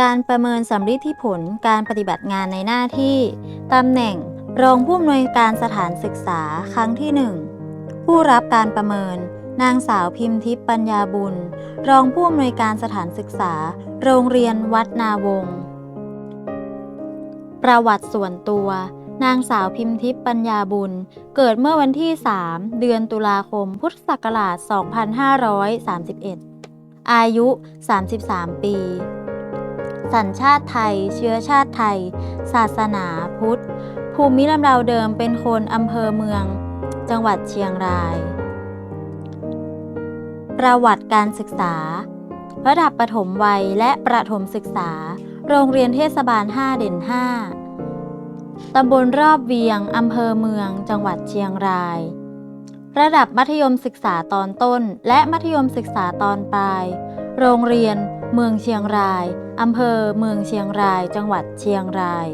การประเมินสำฤทธิผลการปฏิบัติงานในหน้าที่ตำแหน่งรองผู้อำนวยการสถานศึกษาครั้งที่ 1 ผู้รับการประเมิน นางสาวพิมทิพย์ปัญญาบุญ รองผู้อำนวยการสถานศึกษา โรงเรียนวัดนาวงศ์ประวัติส่วนตัว นางสาวพิมทิพย์ปัญญาบุญ เกิดเมื่อวันที่ 3 เดือนตุลาคม พุทธศักราช 2531 อายุ 33 ปี สัญชาติไทย เชื้อชาติไทย ศาสนาพุทธ ภูมิลำเนาเดิมเป็นคนอำเภอเมือง จังหวัดเชียงราย ประวัติการศึกษา ระดับประถมวัยและประถมศึกษา โรงเรียนเทศบาล 5 เด่น 5 ตำบลรอบเวียงอำเภอเมือง จังหวัดเชียงราย ระดับมัธยมศึกษาตอนต้น และมัธยมศึกษาตอนปลาย โรงเรียน เมืองเชียงราย อำเภอเมืองเชียงราย จังหวัดเชียงราย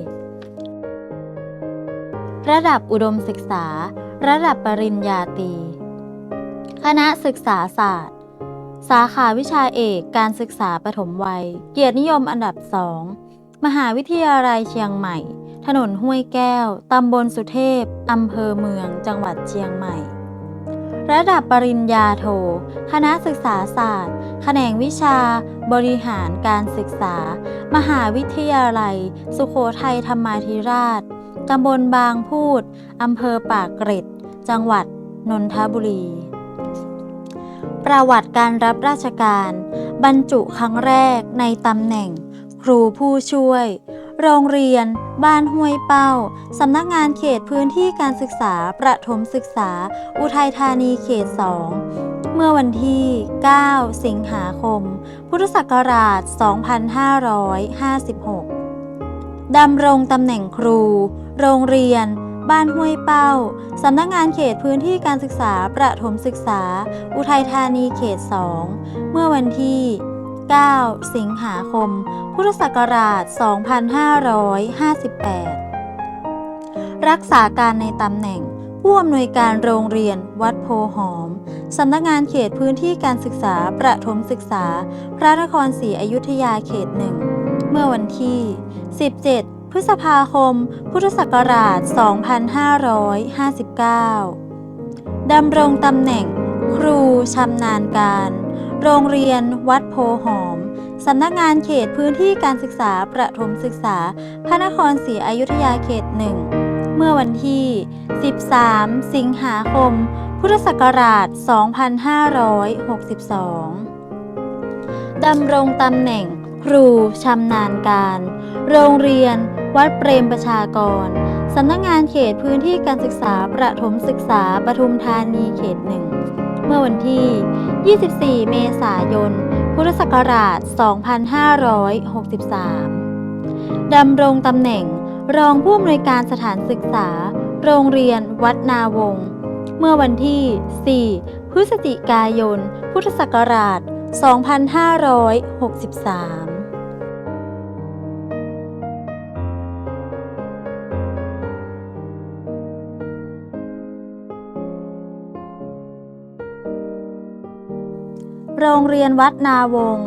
ระดับอุดมศึกษา ระดับปริญญาตรี คณะศึกษาศาสตร์ สาขาวิชาเอกการศึกษาปฐมวัย เกียรตินิยมอันดับสอง มหาวิทยาลัยเชียงใหม่ ถนนห้วยแก้ว ตำบลสุเทพ อำเภอเมือง จังหวัดเชียงใหม่ ระดับปริญญาโท คณะศึกษาศาสตร์ แขนงวิชา บริหารการศึกษา มหาวิทยาลัย สุโขทัยธรรมาธิราช ตำบลบางพูด อำเภอปากเกร็ด จังหวัด นนทบุรี ประวัติการรับราชการ บรรจุครั้งแรกในตำแหน่ง ครูผู้ช่วย โรงเรียน บ้านห้วยเป้า สำนักงานเขตพื้นที่การศึกษาประถมศึกษา อุทัยธานีเขต 2 เมื่อวันที่ 9 สิงหาคม พุทธศักราช 2556 ดำรงตำแหน่งครู โรงเรียน บ้านห้วยเป้า สำนักงานเขตพื้นที่การศึกษาประถมศึกษา อุทัยธานีเขต 2 เมื่อวันที่ 9 สิงหาคม พุทธศักราช 2558 รักษาการในตำแหน่ง ผู้อำนวยการโรงเรียนวัดโพหอม สำนักงานเขตพื้นที่การศึกษาประถมศึกษา พระนครศรีอยุธยาเขตหนึ่ง เมื่อวันที่ 17 พฤษภาคม พุทธศักราช 2559 ดำรงตำแหน่ง ครูชำนาญการ โรงเรียน วัดโพหอม สำนักงานเขตพื้นที่การศึกษาประถมศึกษา พระนครศรีอยุธยาเขตหนึ่ง เมื่อวันที่ 13 สิงหาคม พุทธศักราช 2562 ดำรงตำแหน่ง ครูชำนาญการ โรงเรียน วัดเปรมประชากร สำนักงานเขตพื้นที่การศึกษาประถมศึกษาปทุมธานีเขตหนึ่ง เมื่อวันที่ 24 เมษายน พุทธศักราช 2563 ดำรงตำแหน่งรองผู้อำนวยการสถานศึกษา โรงเรียนวัดนาวง เมื่อวันที่ 4 พฤศจิกายน พุทธศักราช 2563 โรงเรียนวัดนาวง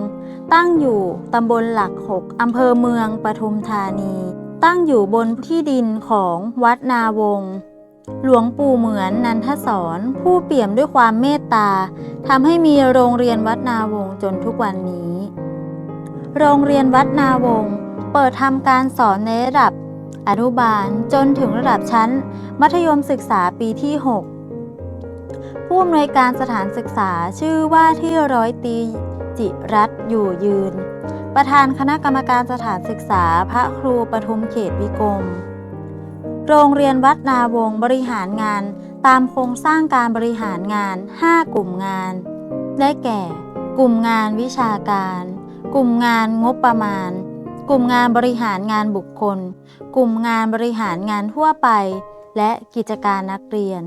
ตั้งอยู่ตำบลหลักหกอำเภอเมืองปทุมธานี ตั้งอยู่บนที่ดินของวัดนาวง หลวงปู่เหมือนนันทศรผู้เปี่ยมด้วยความเมตตาทำให้มีโรงเรียนวัดนาวงจนทุกวันนี้ โรงเรียนวัดนาวง เปิดทำการสอนในระดับอนุบาลจนถึงระดับชั้น มัธยมศึกษาปีที่ 6 ผู้อำนวยการสถานศึกษาชื่อว่าที่ร้อยตีจิรัตอยู่ยืน ประธานคณะกรรมการสถานศึกษาพระครูปทุมเขตวิกรม โรงเรียนวัดนาวงบริหารงาน ตามโครงสร้างการบริหารงาน 5 กลุ่มงาน ได้แก่ กลุ่มงานวิชาการ กลุ่มงานงบประมาณ กลุ่มงานบริหารงานบุคคล กลุ่มงานบริหารงานทั่วไป และกิจการนักเรียน